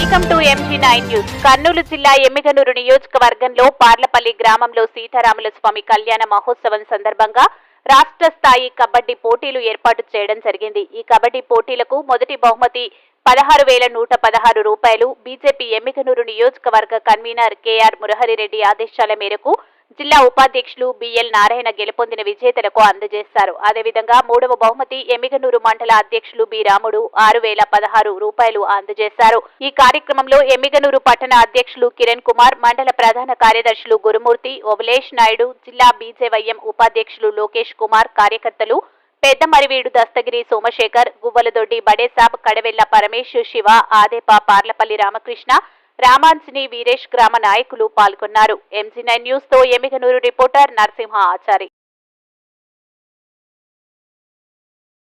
MG nine news. Kurnool జిల్లా ఎమ్మిగనూరు నియోజకవర్గంలో పార్లపల్లి గ్రామంలో సీతారాముల స్వామి కళ్యాణ మహోత్సవం సందర్భంగా రాష్ట్ర స్థాయి కబడ్డీ పోటీలు ఏర్పాటు చేయడం జరిగింది. ఈ కబడ్డీ పోటీలకు మొదటి బహుమతి పదహారు వేల నూట పదహారు రూపాయలు. బీజేపీ ఎమ్మిగనూరు నియోజకవర్గ కన్వీనర్ కేఆర్ మురహరిరెడ్డి ఆదేశాల మేరకు జిల్లా ఉపాధ్యక్షులు బిఎల్ నారాయణ గెలుపొందిన విజేతలకు అందజేశారు అదేవిధంగా మూడవ బహుమతి ఎమ్మిగనూరు మండల అధ్యక్షులు బి రాముడు ఆరు వేల పదహారు రూపాయలు అందజేశారు. ఈ కార్యక్రమంలో ఎమ్మిగనూరు పట్టణ అధ్యక్షులు కిరణ్ కుమార్ మండల ప్రధాన కార్యదర్శులు గురుమూర్తి ఓవలేష్ నాయుడు జిల్లా బీజేవైఎం ఉపాధ్యక్షులు లోకేష్ కుమార్ కార్యకర్తలు పెద్ద మరివీడు దస్తగిరి సోమశేఖర్ గువ్వలదొడ్డి బడేసాబ్ కడవెల్ల పరమేశ్వర్ శివ ఆదేప పార్లపల్లి రామకృష్ణ రామాంజని వీరేష్ గ్రామ నాయకులు పాల్గొన్నారు. ఎంజీ నైన్ న్యూస్తో ఎమిగనూరు రిపోర్టర్ నరసింహ ఆచారి.